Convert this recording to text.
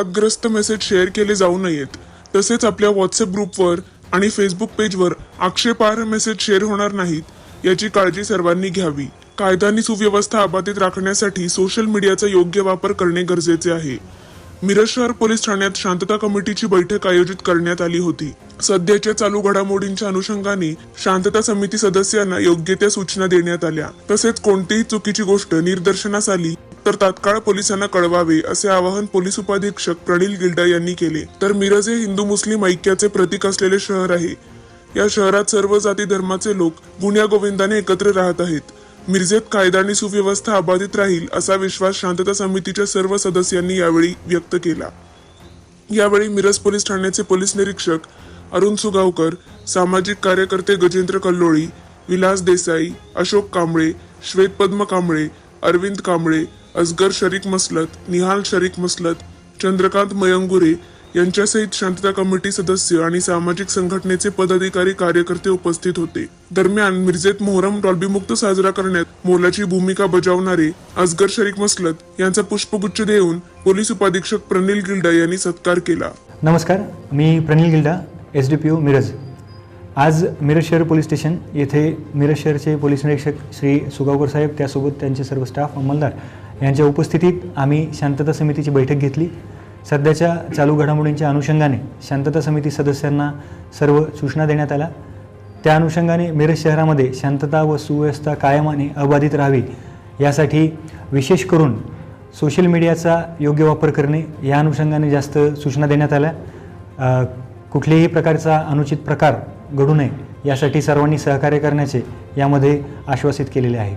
वादग्रस्त message share केले जाऊ नयेत. तसेच आपल्या व्हॉट्सअप ग्रुपवर आणि फेसबुक पेजवर आक्षेपार्ह मेसेज शेअर होणार नाहीत याची काळजी सर्वांनी घ्यावी. कायदा आणि सुव्यवस्था अबाधित राखण्यासाठी सोशल मीडियाचा योग्य वापर करणे गरजेचे आहे. मिरज शहर पोलीस ठाण्यात शांतता कमिटीची बैठक आयोजित करण्यात आली होती. सध्याच्या चालू घडामोडींच्या अनुषंगाने शांतता समिती सदस्यांना योग्य त्या सूचना देण्यात आल्या. तसेच कोणतीही चुकीची गोष्ट निदर्शनास आली तर तात्काळ पोलिसांना कळवावे असे आवाहन पोलीस उपाधीक्षक प्रणील गिल्डा यांनी केले. तर मिरज हे हिंदू मुस्लिम ऐक्याचे प्रतीक असलेले शहर आहे. या शहरात सर्व जाती धर्माचे लोक गुण्या गोविंदाने एकत्र राहत आहेत. मिरजेत कायदा आणि सुव्यवस्था अबाधित राहील असा विश्वास शांतता समितीच्या सर्व सदस्यांनी यावेळी व्यक्त केला. यावेळी मिरज पोलीस ठाण्याचे पोलीस निरीक्षक अरुण सुगावकर सामाजिक कार्यकर्ते गजेंद्र कल्लोळी विलास देसाई अशोक कांबळे श्वेतपद्म कांबळे अरविंद कांबळे असगर शरीक मसलत निहाल शरीक मसलत चंद्रकांत मयंगुरे यांच्यासहित शांतता कमिटी सदस्य आणि सामाजिक संघटनेचे पदाधिकारी कार्यकर्ते उपस्थित होते. दरम्यान मिरजेत मोहरम डॉल्बीमुक्त साजरा करण्यात मोलाची भूमिका बजावणारे असगर शरीक मसलत यांचा पुष्पगुच्छ देऊन पोलीस उपाधीक्षक प्रनिल गिल्डा यांनी सत्कार केला. नमस्कार मी Pranil Gilda S D P O Miraj. आज मिरज शहर पोलीस स्टेशन येथे मिरज शहरचे पोलीस निरीक्षक श्री सुगावकर साहेब त्यासोबत त्यांचे सर्व स्टाफ अंमलदार यांच्या उपस्थितीत आम्ही शांतता समितीची बैठक घेतली. सध्याच्या चालू घडामोडींच्या अनुषंगाने शांतता समिती सदस्यांना सर्व सूचना देण्यात आल्या. त्या अनुषंगाने मिरज शहरामध्ये शांतता व सुव्यवस्था कायम आणि अबाधित राहावी यासाठी विशेष करून सोशल मीडियाचा योग्य वापर करणे या अनुषंगाने जास्त सूचना देण्यात आल्या. कुठल्याही प्रकारचा अनुचित प्रकार घडू नये यासाठी सर्वांनी सहकार्य करण्याचे यामध्ये आश्वासित केलेले आहे.